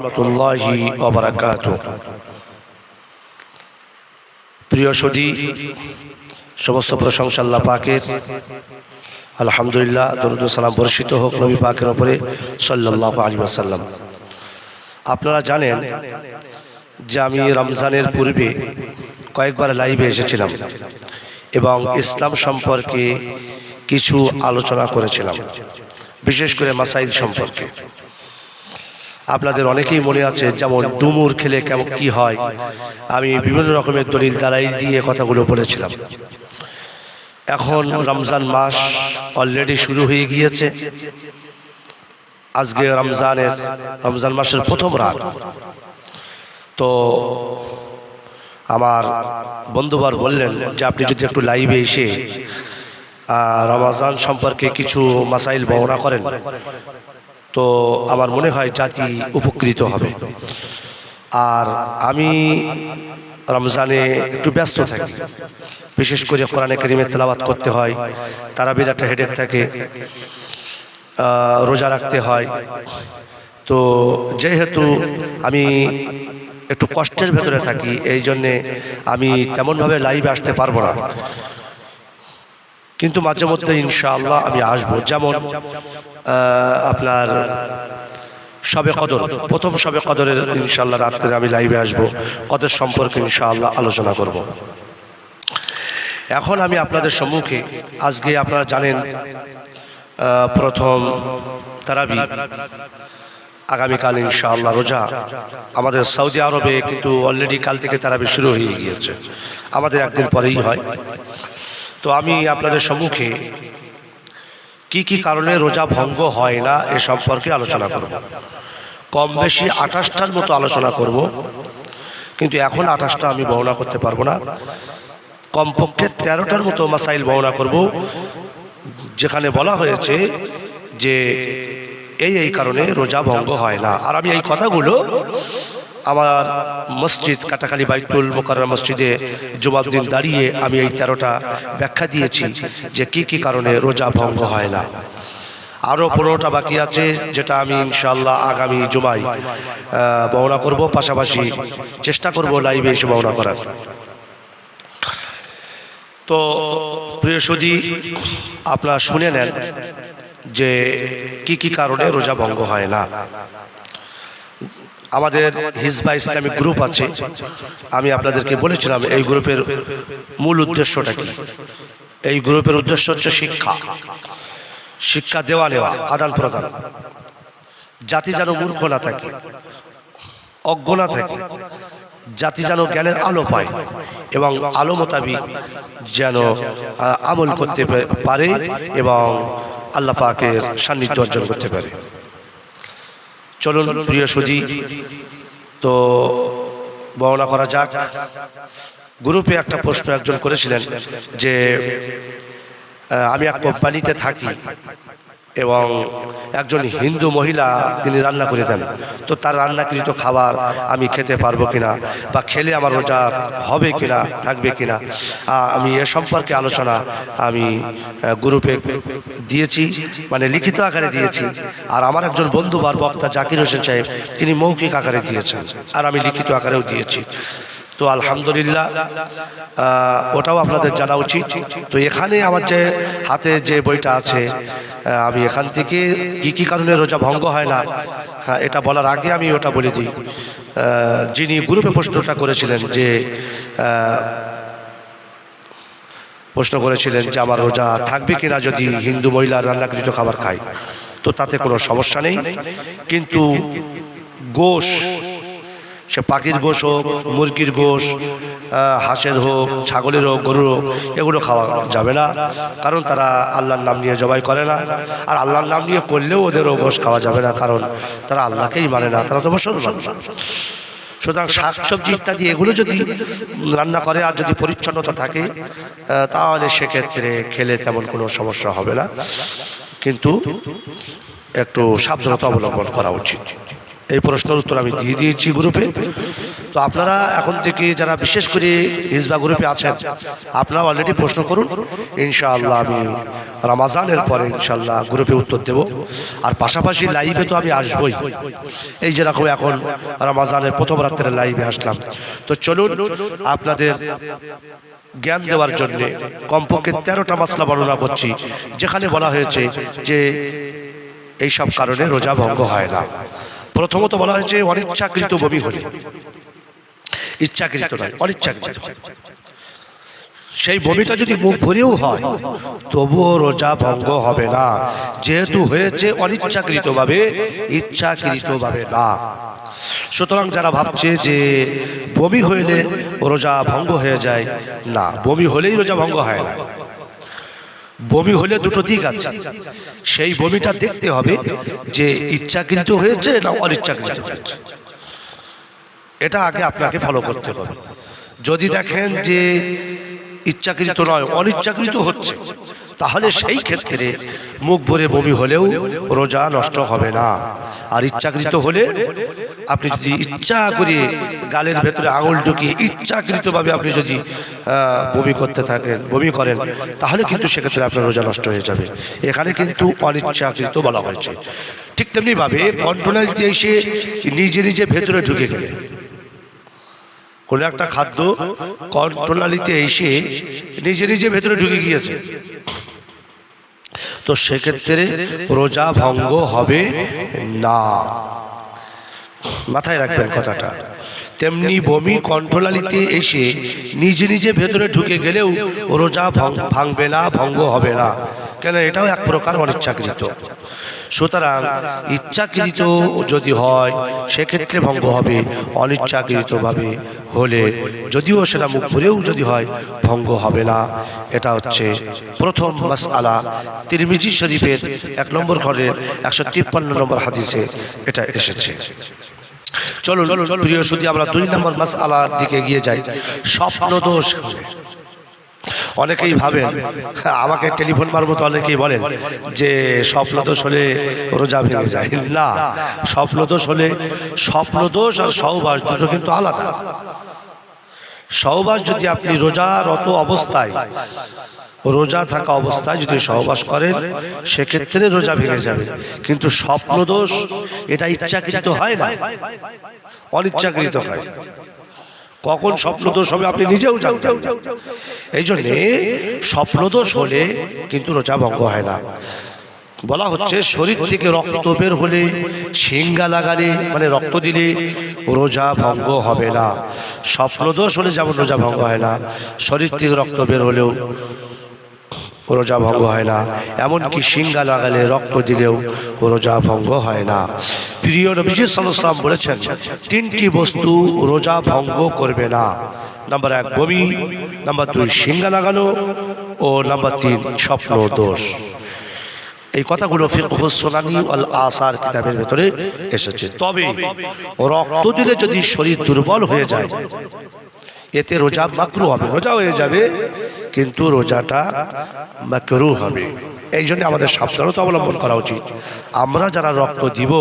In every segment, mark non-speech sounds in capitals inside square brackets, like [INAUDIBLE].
রহমতুল্লাহি ওবরাকাত প্রিয় সদী সমস্ত প্রশংসা আল্লাহ পাকের। আলহামদুলিল্লাহ, দরুদ সালাম বর্ষিত হোক নবী পাকের ওপরে সাল্লাহ আলী আপনারা জানেন যে আমি রমজানের পূর্বে কয়েকবার লাইভে এসেছিলাম এবং ইসলাম সম্পর্কে কিছু আলোচনা করেছিলাম, বিশেষ করে মাসাইল সম্পর্কে। আপনাদের অনেকেই মনে আছে যেমন ডুমুর খেলে কেমন কি হয়। আমি বিভিন্ন রকমের দলিল দালাইল দিয়ে কথাগুলো বলেছিলাম। এখন রমজান মাস অলরেডি শুরু হয়ে গিয়েছে। আজকে রমজানের, রমজান মাসের প্রথম রাত। তো আমার বন্ধুবার বললেন যে আপনি যদি একটু লাইভে এসে রমাজান সম্পর্কে কিছু মাসাইল বর্ণনা করেন। তো আমার মনে হয় জাতি উপকৃত হবে। আর আমি রমজানে একটু ব্যস্ত থাকি। বিশেষ করে কোরআনে করিমের তেলাবাত করতে হয় তারা একটা হেডেক থাকে রোজা রাখতে হয়। তো যেহেতু আমি একটু কষ্টের ভেতরে থাকি, এই জন্যে আমি তেমনভাবে লাইভে আসতে পারব না। কিন্তু মাঝে মধ্যে ইনশাআল্লাহ আমি আসব। যেমন আপনার সবে কদর, প্রথম সবে কদরের ইনশাআল্লাহ রাত্রে আমি লাইভে আসব। কদর সম্পর্কে ইনশাআল্লাহ আলোচনা করব। এখন আমি আপনাদের সম্মুখে, আজকে আপনারা জানেন প্রথম তারাবি, আগামীকাল ইনশাআল্লাহ রোজা। আমাদের সৌদি আরবে কিন্তু অলরেডি কাল থেকে তারাবি শুরু হয়ে গিয়েছে। আমাদের একদিন পরেই হয়। তো আমি আপনাদের সম্মুখে কি কি কারণে রোজা ভঙ্গ হয় না এ সম্পর্কে আলোচনা করব। কম বেশি আঠাশটার মতো আলোচনা করব, কিন্তু এখন আঠাশটা আমি বর্ণনা করতে পারব না। কমপক্ষে তেরোটার মতো মাসাইল বর্ণনা করব, যেখানে বলা হয়েছে যে এই এই কারণে রোজা ভঙ্গ হয় না। আর আমি এই কথাগুলো আমার মসজিদ কাটাখালী বাইতুল মোকার মসজিদে জুমার দিন দাঁড়িয়ে আমি এই তেরোটা ব্যাখ্যা দিয়েছি যে কি কি কারণে রোজা ভঙ্গ হয় না। আরও পনেরোটা বাকি আছে যেটা আমি ইনশাল্লাহ আগামী জুমাই বহনা করব, পাশাপাশি চেষ্টা করব লাইভে এসে বহনা করার। তো প্রিয় সুদী আপনারা শুনে নেন যে কি কি কারণে রোজা ভঙ্গ হয় না। আমাদের হিজবা ইসলামিক গ্রুপ আছে। আমি আপনাদেরকে বলেছিলাম, এই গ্রুপের মূল উদ্দেশ্যটা কি? এই গ্রুপের উদ্দেশ্য হচ্ছে শিক্ষা। শিক্ষা দেওয়া নেওয়া, আদান প্রদান। জাতি যেন মূর্খ না থাকে, অজ্ঞ না থাকে, জাতি যেন জ্ঞানের আলো পায় এবং আলো মোতাবিক যেন আমল করতে পারে এবং আল্লাহ পাকের সান্নিধ্য অর্জন করতে পারে। চলুন প্রিয় সুজি তো বর্ণনা করা যাক। গ্রুপে একটা প্রশ্ন একজন করেছিলেন যে আমি এক কোম্পানিতে থাকি। এবং একজন হিন্দু মহিলা তিনি রান্না করে দেন। তো তার রান্নাকৃত খাবার আমি খেতে পারব কিনা বা খেলে আমার রোজা হবে কিনা থাকবে কিনা। আমি এ সম্পর্কে আলোচনা আমি গ্রুপে দিয়েছি মানে লিখিত আকারে দিয়েছি। আর আমার একজন বন্ধু বার বক্তা জাকির হোসেন সাহেব তিনি মৌখিক আকারে দিয়েছেন। আর আমি লিখিত আকারেও দিয়েছি। তো আলহামদুলিল্লাহ ওটাও আপনাদের জানা উচিত। তো এখানে আমার যে হাতে যে বইটা আছে আমি এখান থেকে কি কি কারণে রোজা ভঙ্গ হয় না হ্যাঁ এটা বলার আগে আমি ওটা বলে দিই। যিনি গ্রুপে প্রশ্নটা করেছিলেন যে প্রশ্ন করেছিলেন যে আমার রোজা থাকবে কিনা যদি হিন্দু মহিলা রান্নাকৃত খাবার খায়, তো তাতে কোনো সমস্যা নেই। কিন্তু গোশ সে পাখির গোশ হোক মুরগির গোশ হাঁসের হোক ছাগলের হোক গরুর হোক এগুলো খাওয়া যাবে না। কারণ তারা আল্লাহর নাম নিয়ে জবাই করে না। আর আল্লাহর নাম নিয়ে করলেও ওদেরও গোশ খাওয়া যাবে না কারণ তারা আল্লাহকেই মানে না তারা তো মুসলমান। সুতরাং শাক সবজি ইত্যাদি এগুলো যদি রান্না করে আর যদি পরিচ্ছন্নতা থাকে তাহলে সেক্ষেত্রে খেলে তেমন কোনো সমস্যা হবে না। কিন্তু একটু সাবধানতা অবলম্বন করা উচিত। এই প্রশ্নের উত্তর আমি দিয়ে দিয়েছি গ্রুপে। তো আপনারা এখন থেকে যারা বিশেষ করে হিজবা গ্রুপে আছেন, আপনারা অলরেডি প্রশ্ন করুন। ইনশাআল্লাহ আমি রামাজানের পরে ইনশাআল্লাহ গ্রুপে উত্তর দেব। আর পাশাপাশি লাইভে তো আমি আসবই। এই যেরকম এখন রামাজানের প্রথম রাত্রের লাইভে আসলাম। তো চলুন আপনাদের জ্ঞান দেওয়ার জন্য কমপক্ষে তেরোটা মাসলা বর্ণনা করছি, যেখানে বলা হয়েছে যে এই সব কারণে রোজা ভঙ্গ হয় না। প্রথমত বলা হয়েছে অনিচ্ছাকৃত বমি হলে। ইচ্ছাকৃত নয় অনিচ্ছাকৃত। সেই বমিটা যদি মুখ ভরেও হয় তবুও রোজা ভঙ্গ হবে না। যেহেতু হয়েছে অনিচ্ছাকৃতভাবে ইচ্ছাকৃতভাবে না। সুতরাং যারা ভাবছে যে বমি হইলে রোজা ভঙ্গ হয়ে যায় না বমি হলেই রোজা ভঙ্গ হয় না। বমি হলে দুটো দিক আছে। সেই বমিটা দেখতে হবে যে ইচ্ছাকৃত হয়েছে না অনিচ্ছাকৃত হয়েছে। এটা আগে আপনাকে ফলো করতে হবে। যদি দেখেন যে ইচ্ছাকৃত নয় অনিচ্ছাকৃত হচ্ছে। তাহলে সেই ক্ষেত্রে মুখ ভরে বমি হলেও রোজা নষ্ট হবে না। আর ইচ্ছাকৃত হলে আপনি যদি ইচ্ছা করে গালের ভেতরে আঙুল ঢুকিয়ে ইচ্ছাকৃতভাবে আপনি যদি বমি করতে থাকেন বমি করেন তাহলে কিন্তু সেক্ষেত্রে আপনার রোজা নষ্ট হয়ে যাবে। এখানে কিন্তু অনিচ্ছাকৃত বলা হয়েছে। ঠিক তেমনিভাবে কন্ট্রোলারিতে এসে নিজে নিজে ভেতরে ঢুকে গেলে কোনো একটা খাদ্য কন্ট্রোলারিতে এসে নিজে নিজে ভেতরে ঢুকে গিয়েছে। তো সেক্ষেত্রে রোজা ভঙ্গ হবে না। মাথায় রাখবেন কথাটা। তেমনি বমি কণ্ঠলালিতে এসে নিজে নিজে ভেতরে ঢুকে গেলেও রোজা ভাঙবে না, ভঙ্গ হবে না। কেন এটাও এক প্রকার অনিচ্ছাকৃত। সুতরাং ইচ্ছাকৃত যদি হয়, সেক্ষেত্রে ভঙ্গ হবে, অনিচ্ছাকৃতভাবে হলে যদিও সেটা মুখ ভরেও যদি হয়, ভঙ্গ হবে না। এটা হচ্ছে প্রথম মাসআলা। তিরমিজি শরীফের এক নম্বর ঘরের একশো তিপ্পান্ন নম্বর হাদিসে এটা এসেছে। চলো চলো প্রিয় শুধু আমরা দুই নম্বর মাসআলার দিকে গিয়ে যাই। স্বপ্ন দোষ অনেকেই ভাবেন আমাকে টেলিফোন মারবো তো অনেকেই বলেন যে স্বপ্নদোষ হলে রোজা ভেঙে যায়। না স্বপ্নদোষ হলে স্বপ্নদোষ আর সহবাস দুটো কিন্তু আলাদা। সহবাস যদি আপনি রোজারত অবস্থায় রোজা থাকা অবস্থায় যদি সহবাস করেন সেক্ষেত্রে রোজা ভেঙে যাবে। কিন্তু স্বপ্নদোষ এটা ইচ্ছাকৃত হয় না। অনিচ্ছাকৃত হয়। কখন স্বপ্নদোষ হবে আপনি নিজেও জানতেন। এই জন্যে স্বপ্নদোষ হলে কিন্তু রোজা ভঙ্গ হয় না। বলা হচ্ছে শরীর থেকে রক্ত বের হলে শিঙ্গা লাগালে মানে রক্ত দিলে রোজা ভঙ্গ হবে না। স্বপ্নদোষ হলে যেমন রোজা ভঙ্গ হয় না শরীর থেকে রক্ত বের হলেও রোজা ভঙ্গ হয় না। এমনকি সিঙ্গা লাগালে রক্ত দিলেও রোজা ভঙ্গ হয় না। প্রিয় নবীজি সাল্লাম বলেছেন, তিনটি বস্তু রোজা ভঙ্গ করবে না। নাম্বার এক, বমি, নাম্বার দুই সিঙ্গা লাগানো, ও নাম্বার তিন, স্বপ্ন দোষ। এই কথাগুলো আসার কিতাবের ভেতরে এসেছে। তবে রক্ত দিলে যদি শরীর দুর্বল হয়ে যায় এতে রোজা মাকরু হবে, রোজা হয়ে যাবে, কিন্তু রোজাটা মাকরু হবে। এই জন্য আমাদের সাবধানতা অবলম্বন করা উচিত। আমরা যারা রক্ত দিব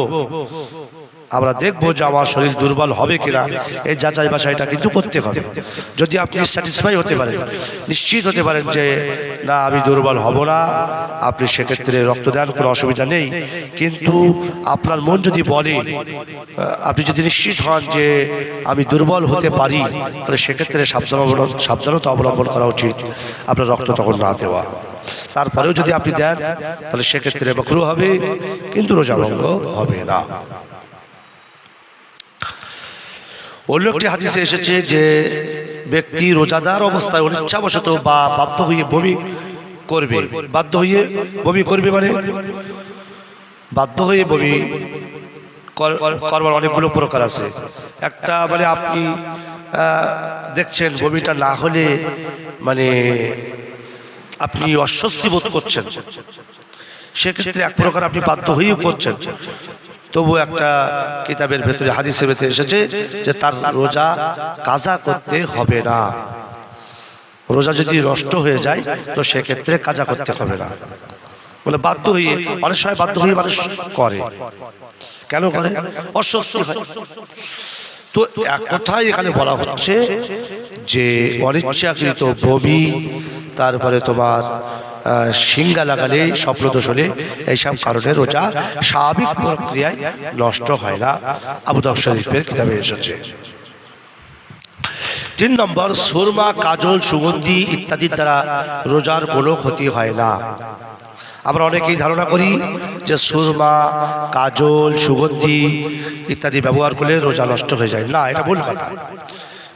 আমরা দেখব যে আমার শরীর দুর্বল হবে কিনা। এই যাচাই বাছাইটা কিন্তু করতে হবে। যদি আপনি স্যাটিসফাই হতে পারেন, নিশ্চিত হতে পারেন যে, না, আমি দুর্বল হব না। আপনি সেক্ষেত্রে রক্ত দেন, কোনো অসুবিধা নেই। কিন্তু আপনার মন যদি বলে আপনি যদি নিশ্চিত হন যে আমি দুর্বল হতে পারি, তাহলে সেক্ষেত্রে সাবধান সাবধানতা অবলম্বন করা উচিত আপনার রক্ত তখন না দেওয়া। তারপরেও যদি আপনি দেন, তাহলে সেক্ষেত্রে বকরু হবে, কিন্তু রোজা ভঙ্গ হবে না। অন্য একটি হাদিসে এসেছে যে ব্যক্তি রোজাদার অবস্থায় অনিচ্ছাবশত বা বাধ্য হয়ে বমি করবে। বাধ্য হয়ে বমি করবে মানে? বাধ্য হয়ে বমি কর- করবার অনেকগুলো প্রকার আছে। একটা মানে আপনি দেখছেন বমিটা না হলে মানে আপনি অস্বস্তি বোধ করছেন। সেক্ষেত্রে এক প্রকার আপনি বাধ্য হয়েও করছেন। তবু একটা কিতাবের ভেতরে, হাদিসের ভেতরে এসেছে যে তার রোজা কাজা করতে হবে না। রোজা যদি নষ্ট হয়ে যায়, তো সেক্ষেত্রে কাজা করতে হবে না। বলে বাধ্য হয়ে, অনেক সময় বাধ্য হয়ে মানুষ করে। কেন করে? অস্বস্তি তো এক কথাই এখানে বলা হচ্ছে যে, অনিচ্ছাকৃত বমি তারপরে তোমার সিঙ্গা লাগালে স্বপ্নদোষ হলে এইসব কারণে রোজা স্বাভাবিক প্রক্রিয়ায় নষ্ট হয় না। আবু দাউদ শরীফের কিতাবে এসেছে। তিন নম্বর, সুরমা, কাজল, সুগন্ধি ইত্যাদির দ্বারা রোজার কোনো ক্ষতি হয় না। আমরা অনেকেই ধারণা করি যে সুরমা, কাজল, সুগন্ধি ইত্যাদি ব্যবহার করলে রোজা নষ্ট হয়ে যায়। না, এটা ভুল কথা।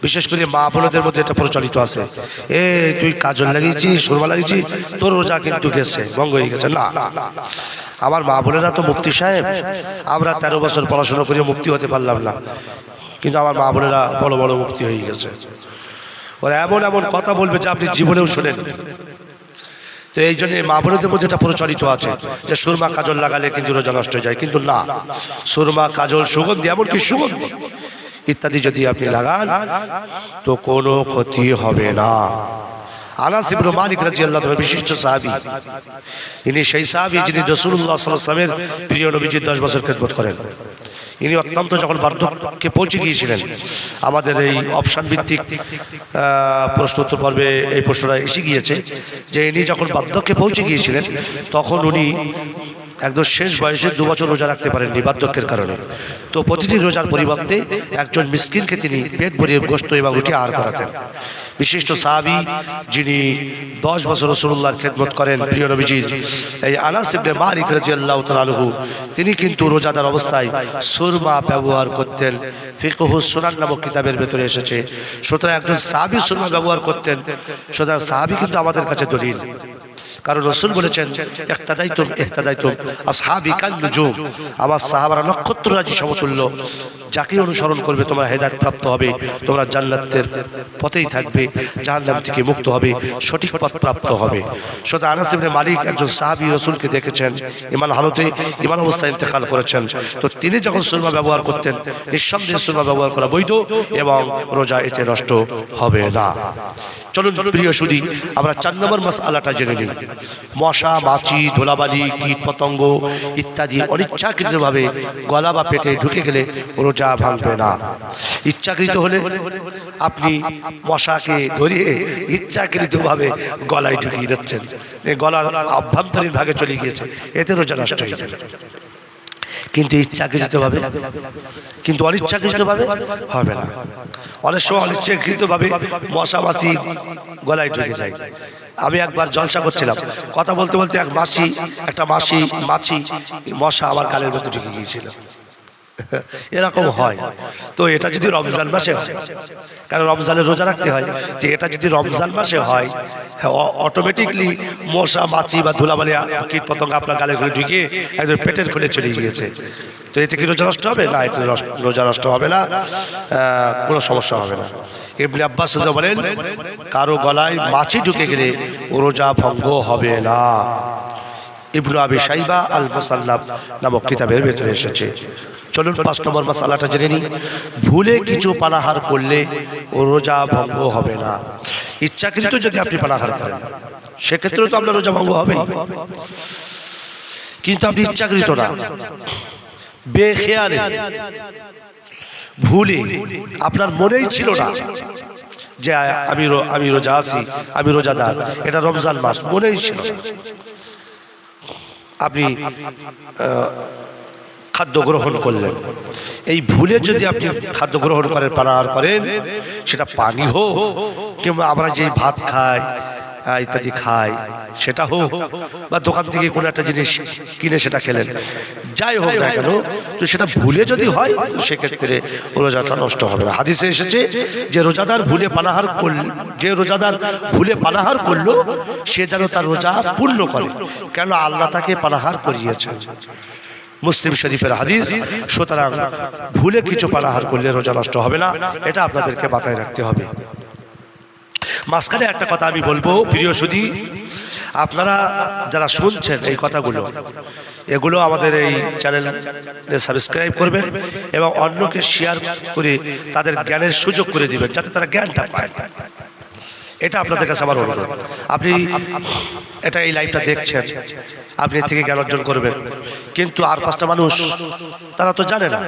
বিশেষ করে মা বোনদের মধ্যে এটা প্রচলিত আছে। এ, তুই কাজল লাগিয়েছিস সুরমা লাগিয়েছিস তোর রোজা কিন্তু গেছে, ভঙ্গ হয়ে গেছে, না। আমার মা বোনেরা তো মুক্তি সাহেব, আমরা তেরো বছর পড়াশোনা করে মুক্তি হতে পারলাম না। কিন্তু আমার মা বোনেরা বড় বড় মুক্তি হয়ে গেছে। ওরা এমন এমন কথা বলবে যে আপনি জীবনেও শোনেন। তো এই জন্য মা বোনদের মধ্যে এটা প্রচলিত আছে যে সুরমা কাজল লাগালে কিন্তু রোজা নষ্ট হয়ে যায়, কিন্তু না। সুরমা কাজল সুগন্ধি, এমনকি সুগন্ধি। ইত্যাদি যদি আপনি লাগান, তো কোনো ক্ষতি হবে না। ইনি সেই যিনি প্রিয় নবীজির 10 বছর করেন। অত্যন্ত যখন বার্ধক্যে পৌঁছে গিয়েছিলেন, আমাদের এই অপশান ভিত্তিক প্রশ্ন উত্তর পর্বে এই প্রশ্নটা এসে গিয়েছে যে ইনি যখন বার্ধক্যে পৌঁছে গিয়েছিলেন, তখন উনি একদম শেষ বয়সে দু বছর রোজা রাখতে পারেননি বার্ধক্যের কারণে। তো প্রতিটি রোজার পরিবর্তে একজন মিসকিনকে তিনি পেট ভরিয়ে গোস্ত এবং রুটি আহার করাতেন। বিশিষ্ট সাহাবি যিনি দশ বছর রসুল্লাহর খেদমত করেন, প্রিয় নবীজির, এই আনাস ইবনে মালিক রাদিয়াল্লাহু তাআলা আনহু, তিনি কিন্তু রোজাদার অবস্থায় সুরমা ব্যবহার করতেন। ফিকহু সুনান নামক কিতাবের ভেতরে এসেছে। সুতরাং একজন সাহাবি সুরমা ব্যবহার করতেন। সুতরাং সাহাবি কিন্তু আমাদের কাছে দলিল। কারণ রসুল বলেছেন একতাদাইতুম একতাদাইতুম আসহাবি কান নুজুম। আমার সাহাবারা নক্ষত্র রাজি সমতুল্য, যাকে অনুসরণ করবে তোমরা হেদায়ত প্রাপ্ত হবে, তোমরা জান্নাতের পথেই থাকবে, জাহান্নাম থেকে মুক্ত হবে, সঠিক পথ প্রাপ্ত হবে। সুতরাং আনাস ইবনে মালিক একজন সাহাবী রসুলকে দেখেছেন ইমান হালতে ইমান অবস্থায় ইন্তেকাল করেছেন। তো তিনি যখন সুরমা ব্যবহার করতেন, নিঃসন্দেহে সুরমা ব্যবহার করা বৈধ এবং রোজা এতে নষ্ট হবে না। চলুন প্রিয় সুদী, আমরা চার নম্বর মাস আলাটা জেনে নিই। মশা, মাছি, ধুলাবালি, কীট পতঙ্গ ইত্যাদি অনিচ্ছাকৃতভাবে গলা বা পেটে ঢুকে গেলে রোজা ভাঙবে না। ইচ্ছাকৃত হলে আপনি মশাকে ধরিয়ে ইচ্ছাকৃতভাবে গলায় ঢুকিয়ে দিচ্ছেন। গলার আভ্যন্তরীণ ভাগে চলে গিয়েছে। এতে রোজা নষ্ট হয়ে যাবে। কিন্তু ইচ্ছাকৃতভাবে কিন্তু অনিচ্ছাকৃতভাবে হবে না। অনেক সময় অনিচ্ছাকৃতভাবে মশা মাসি গলায় ঢুকে যায়। আমি একবার জলসা করছিলাম। কথা বলতে বলতে এক মাসি, একটা মাসি মাছি মশা আমার গালের মধ্যে ঢুকে গিয়েছিল। [LAUGHS] এরকম হয়। তো এটা যদি রমজান মাসে হয় কারণ রমজানের রোজা রাখতে হয় যে এটা যদি রমজান মাসে হয় অটোমেটিকলি মশা মাছি বা ধুলাবালি কীট পতঙ্গ আপনার গালে ঘুরে ঢুকিয়ে একদম পেটের খুলে চলে গিয়েছে। তো এতে কি রোজা নষ্ট হবে? না এতে রোজা নষ্ট হবে না কোনো সমস্যা হবে না। এমনি আব্বাস বলেন কারও গলায় মাছি ঢুকে গেলে রোজা ভঙ্গ হবে না। ইবনু আবি সাইবা আল মুসাল্লাম নামক কিতাবের ভেতরে এসেছে। চলুন পাঁচ নম্বর মশালাটা জেনে নিই। ভুলে কিছু পানাহার করলে ও রোজা ভঙ্গ হবে না। ইচ্ছাকৃত যদি আপনি পানাহার করেন সেক্ষেত্রেও তো আপনার রোজা ভঙ্গ হবে। কিন্তু আপনি ইচ্ছাকৃত না। বেখেয়ালে ভুলে আপনার মনেই ছিল না যে আমি আমি রোজা আছি, আমি রোজাদার, এটা রমজান মাস, মনেই ছিল না। আপনি খাদ্য গ্রহণ করলেন। এই ভুলে যদি আপনি খাদ্য গ্রহণ করেন পানাহার করেন, সেটা পানি হোক, কিংবা আমরা যে ভাত খাই ইত্যাদি খায়। সেটা হোক, বা দোকান থেকে কোনো একটা জিনিস কিনে সেটা খেলেন। যাই হোক না কেন, তো সেটা ভুলে যদি হয়, তো সেক্ষেত্রে রোজাটা নষ্ট হবে না। হাদিসে এসেছে যে রোজাদার ভুলে পানাহার করল যে রোজাদার ভুলে পানাহার করল, সে যেন তার রোজা পূর্ণ করে। কেন আল্লাহ তাকে পানাহার করিয়েছেন? মুসলিম শরীফের হাদিস, সুতরাং ভুলে কিছু পানাহার করলে রোজা নষ্ট হবে না, এটা আপনাদেরকে মাথায় রাখতে হবে। মাঝখানে একটা কথা আমি বলব, প্রিয় সুধি। আপনারা যারা শুনছেন এই কথাগুলো, এগুলো আমাদের এই চ্যানেলে সাবস্ক্রাইব করবেন এবং অন্যকে শেয়ার করে তাদের জ্ঞানের সুযোগ করে দিবেন, যাতে তারা জ্ঞানটা পায়। এটা আপনাদের কাছে আমার অনুরোধ। আপনি এটা এই লাইভটা দেখছেন। আপনি এর থেকে জ্ঞান অর্জন করবেন। কিন্তু আর পাঁচটা মানুষ তারা তো জানে না।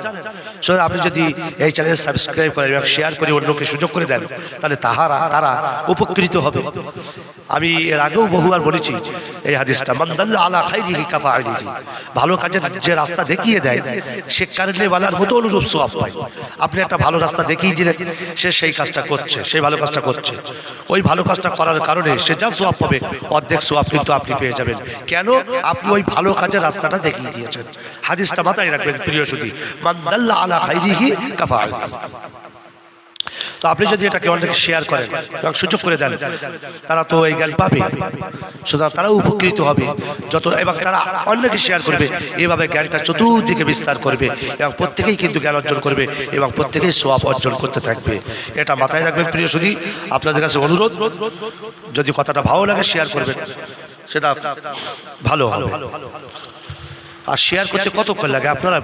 আপনি যদি এই চ্যানেল সাবস্ক্রাইব করেন এবং শেয়ার করে অন্যকে সুযোগ করে দেন তাহলে তাহারা তারা উপকৃত হবে। আমি এর আগেও বহুবার বলেছি এই হাদিসটা মান্দাল্লা আলা খাইরিহি কাফা আলিহি ভালো কাজের যে রাস্তা দেখিয়ে দেয় সে কারণে বালার মতো অনুরূপ সোয়াব পায়। আপনি একটা ভালো রাস্তা দেখিয়ে দিলেন সে সেই কাজটা করছে সেই ভালো কাজটা করছে। ওই ভালো কাজটা করার কারণে সে যা সোয়াব পাবে, অর্ধেক সোয়াব কিন্তু আপনি পেয়ে যাবেন। কেন? আপনি ওই ভালো কাজের রাস্তাটা দেখিয়ে দিয়েছেন। হাদিসটা মাথায় রাখবেন, প্রিয় সুদী মান্দাল্লা আলা খাইরিহি কাফা তো আপনি যদি এটাকে অনেকে শেয়ার করেন, এবং সুযোগ করে দেন, তারা তো এই জ্ঞান পাবে। সুতরাং তারাও উপকৃত হবে। যত এবং তারা অন্যকে শেয়ার করবে। এভাবে জ্ঞানটা চতুর্দিকে বিস্তার করবে এবং প্রত্যেকেই কিন্তু জ্ঞান অর্জন করবে এবং প্রত্যেকেই সোয়াব অর্জন করতে থাকবে। এটা মাথায় রাখবেন প্রিয় সুদী আপনাদের কাছে অনুরোধ, যদি কথাটা ভালো লাগে শেয়ার করবেন, সেটা ভালো হবে। আর শেয়ার করতে কতক্ষণ লাগে আপনারা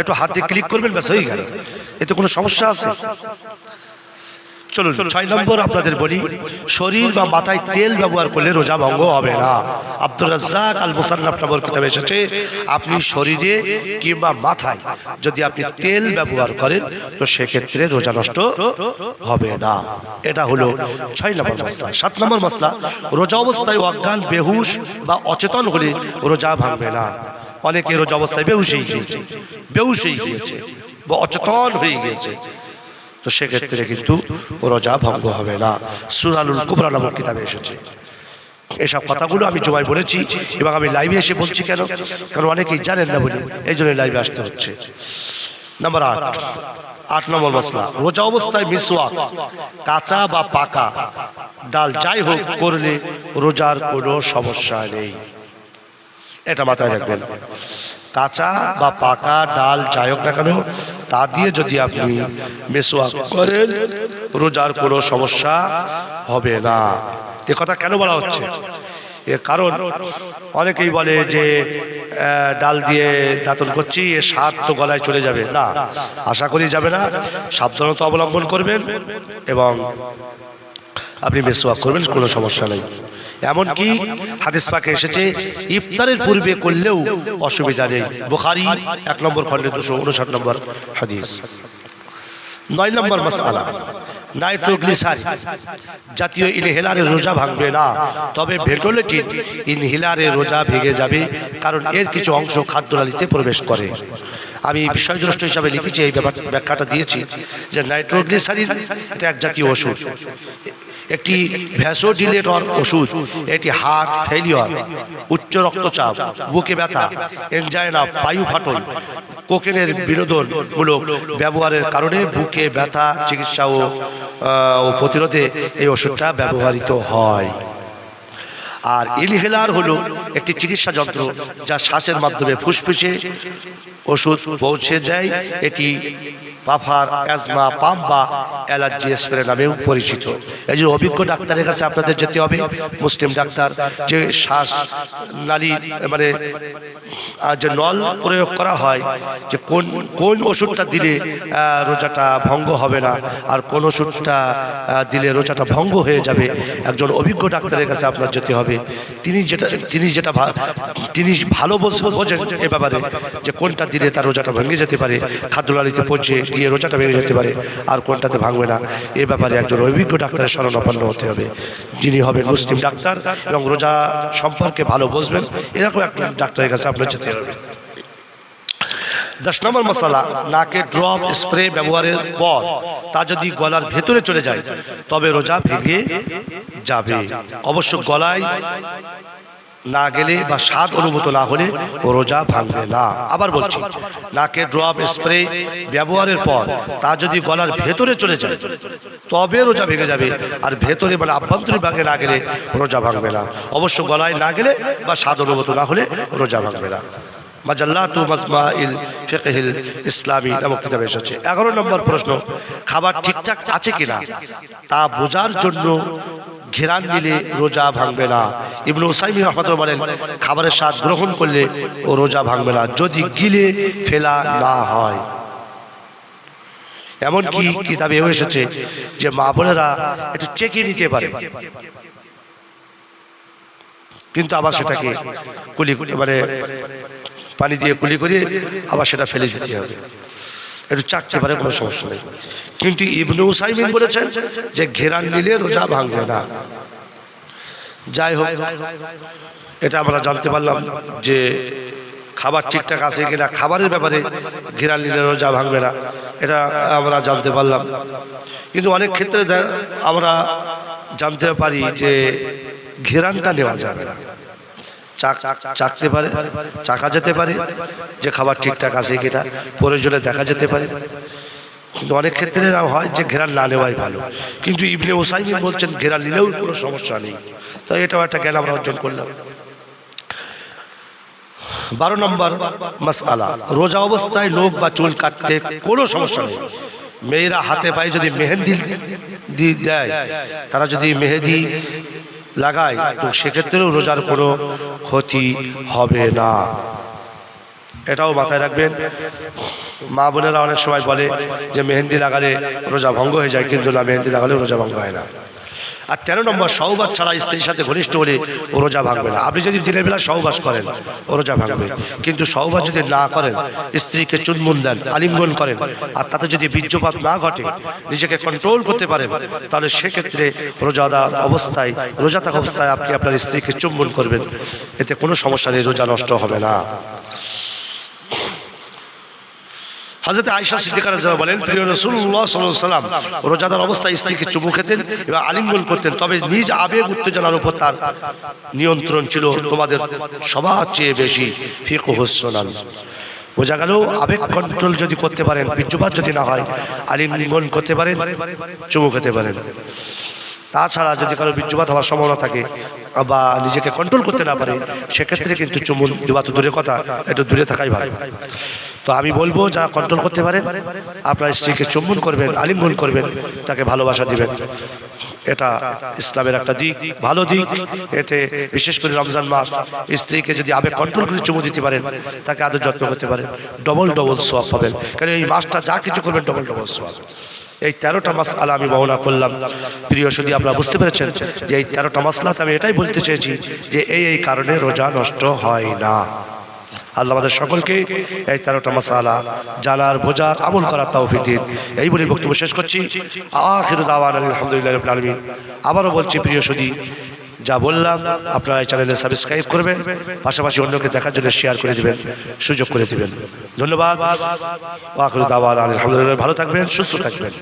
একটু হাত ক্লিক করবেন ব্যাস, হয়ে গেল। এতে কোনো সমস্যা আছে? চলুন ছয় নম্বর আপনাদের বলি শরীর বা মাথায় তেল ব্যবহার করলে রোজা ভঙ্গ হবে না। আব্দুর রাজ্জাক আল মুসান্নাফ নামর কিতাবে এসেছে আপনি শরীরে কিংবা মাথায় যদি আপনি তেল ব্যবহার করেন তো সেক্ষেত্রে রোজা নষ্ট হবে না। এটা হলো ছয় নম্বর মশলা। সাত নম্বর মশলা রোজা অবস্থায় অজ্ঞান বেহুশ বা অচেতন হলে রোজা ভাঙবে না। অনেকে রোজা অবস্থায় বেহুশ হয়ে গিয়েছে বেহুশ হয়ে গিয়েছে বা অচেতন হয়ে গিয়েছে। তো সেক্ষেত্রে কিন্তু রোজা ভঙ্গ হবে না। সুরানুল কুবরা নামক কিতাবে এসেছে। এসব কথাগুলো আমি জমায় বলেছি এবং আমি লাইভে এসে বলছি কেন? কারণ অনেকেই জানেন না বলে, এই জন্য লাইভে আসতে হচ্ছে। নাম্বার আট আট নম্বর মশলা রোজা অবস্থায় মিসওয়াক, কাঁচা বা পাকা, ডাল যাই হোক করলে রোজার কোনো সমস্যা নেই। এটা মাথায় রাখবেন। কাঁচা বা পাকা ডাল যাই হোক না কেন, তা দিয়ে যদি আপনি মেসোয়াক করেন, রোজার কোনো সমস্যা হবে না। এ কথা কেন বলা হচ্ছে? এর কারণ অনেকেই বলে যে ডাল দিয়ে দাঁতন করছি, এ স্বাদ তো গলায় চলে যাবে। না, আশা করি যাবে না। সাবধানতা অবলম্বন করবেন এবং আপনি মেসোয়াক করবেন, কোনো সমস্যা নেই। এমনকি হাদিস পাকে এসেছে, ইফতারের পূর্বে করলেও অসুবিধা নেই। বুখারি এক নম্বর খণ্ডে দুশো উনষাট নম্বর হাদিস। নয় নম্বর মাসালা নাইট্রোগ্লিসারিন, জাতীয় ইনহেলারের রোজা ভাঙবে না। তবে ভেন্টোলেটিন ইনহেলারের রোজা ভেঙে যাবে, কারণ এর কিছু অংশ খাদ্যনালীতে প্রবেশ করে। আমি বিষয়দ্রষ্ট হিসাবে লিখেছি, এই ব্যাপার ব্যাখ্যাটা দিয়েছি যে নাইট্রোগ্লিসারিন এটা এক জাতীয় ওষুধ। একটি ভ্যাসোডিলেটর ওষুধ, এটি হার্ট ফেলিওর উচ্চ রক্তচাপ, বুকে ব্যথা এনজাইনা বায়ু ফাটল কোকেনের বিনোদনমূলক ব্যবহারের কারণে বুকে ব্যথা, চিকিৎসা ও ও প্রতিরোধে এই ওষুধটা ব্যবহৃত হয়। আর ইনহেলার হলো একটি চিকিৎসা যন্ত্র যা শ্বাসের মাধ্যমে ফুসফুসে ওষুধ পৌঁছে যায় এটি পাফার, অ্যাজমা পাম্প বা অ্যালার্জি, স্প্রে নামেও পরিচিত। এই যে অভিজ্ঞ ডাক্তারের কাছে আপনাদের যেতে হবে। মুসলিম ডাক্তার যে শ্বাস নালী মানে যে নল প্রয়োগ করা হয়, যে কোন কোন ওষুধটা দিলে রোজাটা ভঙ্গ হবে না, আর কোন ওষুধটা দিলে রোজাটা ভঙ্গ হয়ে যাবে। একজন অভিজ্ঞ ডাক্তারের কাছে আপনার যেতে হবে। তিনি যেটা তিনি যেটা তিনি ভালো বোঝ- বোঝেন এ ব্যাপারে যে কোনটা দিলে তার রোজাটা ভেঙে যেতে পারে খাদ্যলালিতে পৌঁছে গিয়ে রোজাটা ভেঙে যেতে পারে, আর কোনটাতে ভাঙবে না। এ ব্যাপারে একজন অভিজ্ঞ ডাক্তারের শরণাপন্ন হতে হবে। যিনি হবেন মুসলিম ডাক্তার এবং রোজা সম্পর্কে ভালো বুঝবেন, এরকম একজন ডাক্তারের কাছে আপনার যেতে হবে। দশ নম্বর মশলা নাকে ড্রপ স্প্রে ব্যবহারের পর তা যদি গলার ভেতরে চলে যায়, তবে রোজা ভেঙে যাবে। অবশ্য গলায় না গেলে বা স্বাদ অনুভূত না হলে রোজা ভাঙবে না। আবার বলছি, নাকে ড্রপ স্প্রে ব্যবহারের পর তা যদি গলার ভেতরে চলে যায়, তবে রোজা ভেঙে যাবে। আর ভেতরে মানে আভ্যন্তরীণ ভাগে না গেলে রোজা ভাঙবে না। অবশ্য গলায় না গেলে বা স্বাদ অনুভূত না হলে রোজা ভাঙবে না। মাজাল্লাতু মাজমাইল ফিকহিল ইসলামী নামক কিতাবে এসেছে। এগারো নম্বর প্রশ্ন, খাবার ঠিকঠাক আছে কিনা? তা বোঝার জন্য ঘেরান নিলে রোজা ভাঙবে না। ইবনু উসাইমি রহমতুল্লাহ বলেন, খাবারের স্বাদ গ্রহণ করলে ও রোজা ভাঙবে না, যদি গিলে ফেলা না হয়। এমনকি কিতাবে এও এসেছে যে মা বোনেরা একটু চেকে নিতে পারে। কিন্তু আবার সেটাকে কুলি মানে পানি দিয়ে কুলি করে আবার সেটা ফেলে দিতে হবে। একটু চাকতে পারে কোনো সমস্যা নেই। কিন্তু ইবনু উসাইমিন বলেছেন যে ঘেরান নিলে রোজা ভাঙবে না। যাই হোক, এটা আমরা জানতে পারলাম যে খাবার ঠিকঠাক আছে কিনা, খাবারের ব্যাপারে ঘেরান নিলে রোজা ভাঙবে না, এটা আমরা জানতে পারলাম। কিন্তু অনেক ক্ষেত্রে আমরা জানতে পারি যে ঘেরানটা নেওয়া যাবে না। চাক চাকতে পারে, চাকা যেতে পারে, যে খাবার ঠিকঠাক আছে কিনা প্রয়োজনে দেখা যেতে পারে। কিন্তু অনেক ক্ষেত্রে হয় যে ঘেরান না নেওয়াই ভালো। কিন্তু ইবনে ওসাইমিন বলছেন, ঘেরান নিলেও কোনো সমস্যা নেই। তো এটাও একটা জ্ঞান আমরা অর্জন করলাম। বারো নম্বর মাসআলা, রোজা অবস্থায় লোক বা চুল কাটতে কোনো সমস্যা নেই। মেয়েরা হাতে পায়ে যদি মেহেন্দি দেয়, তারা যদি মেহেদি লাগায় তো সেক্ষেত্রেও রোজার কোনো ক্ষতি হবে না। এটাও মাথায় রাখবেন। মা বোনেরা অনেক সময় বলে যে, মেহেন্দি লাগালে রোজা ভঙ্গ হয়ে যায়, কিন্তু না, মেহেন্দি লাগালে রোজা ভঙ্গ হয় না। আর তেরো নম্বর সহবাস ছাড়া স্ত্রীর সাথে ঘনিষ্ঠ হলে ও রোজা ভাঙবে না। আপনি যদি দিনের বেলা সহবাস করেন, ও রোজা ভাঙবে। কিন্তু সহবাস যদি না করেন, স্ত্রীকে চুনমুন দেন, আলিঙ্গন করেন। আর তাতে যদি বীর্যপাত না ঘটে, নিজেকে কন্ট্রোল করতে পারেন, তাহলে সেক্ষেত্রে রোজাদার অবস্থায় রোজা থাকা অবস্থায় আপনি আপনার স্ত্রীকে চুম্বন করবেন। এতে কোনো সমস্যা নেই, রোজা নষ্ট হবে না। হাজরত আয়সা সিদ্দিকার বলেন, প্রিয় রসুল্লাহ সাল্লাম রোজাদার অবস্থায় স্ত্রীকে চুমু খেতেন এবং আলিঙ্গন করতেন। তবে নিজ আবেগ উত্তেজনার উপর তার নিয়ন্ত্রণ ছিল তোমাদের সবার চেয়ে বেশি। ফিক হোসনান বোঝা গেল, আবেগ কন্ট্রোল যদি করতে পারেন বীর্যপাত যদি না হয়, আলিঙ্গন করতে পারেন, চুমু খেতে পারেন। তাছাড়া যদি কারও বীর্যপাত হওয়ার সম্ভাবনা থাকে বা নিজেকে কন্ট্রোল করতে না পারে, সেক্ষেত্রে কিন্তু চুমুন দেওয়া তো দূরের কথা, একটু দূরে থাকাই ভালো। তো আমি বলব যা কন্ট্রোল করতে পারেন আপনার স্ত্রীকে চুম্বন করবেন, আলিঙ্গন করবেন, তাকে ভালোবাসা দিবেন। এটা ইসলামের একটা দিক, ভালো দিক। এতে বিশেষ করে রমজান মাস, স্ত্রীকে যদি আবেগ কন্ট্রোল করে চুমু দিতে পারেন, তাকে আদর যত্ন করতে পারেন ডবল ডবল সোয়াব পাবেন। কারণ এই মাসটা যা কিছু করবেন ডবল ডবল সোয়াব এই তেরোটা মাস আলা আমি বর্ণনা করলাম। প্রিয় শুধু আপনারা বুঝতে পেরেছেন যে এই তেরোটা মাসলাতে আমি এটাই বলতে চেয়েছি যে এই এই কারণে রোজা নষ্ট হয় না। আল্লাহ আমাদের সকলকে এই তেরোটা মাসালা জানার, বোঝার, আমল করার তৌফিক দিন। এই বলে বক্তব্য শেষ করছি। আলহামদুলিল্লাহ আবারও বলছি, প্রিয় সুদী যা বললাম আপনারা এই চ্যানেলে সাবস্ক্রাইব করবেন, পাশাপাশি অন্যকে দেখার জন্য শেয়ার করে দিবেন, সুযোগ করে দিবেন। ধন্যবাদ। আলহামদুলিল্লাহ ভালো থাকবেন, সুস্থ থাকবেন।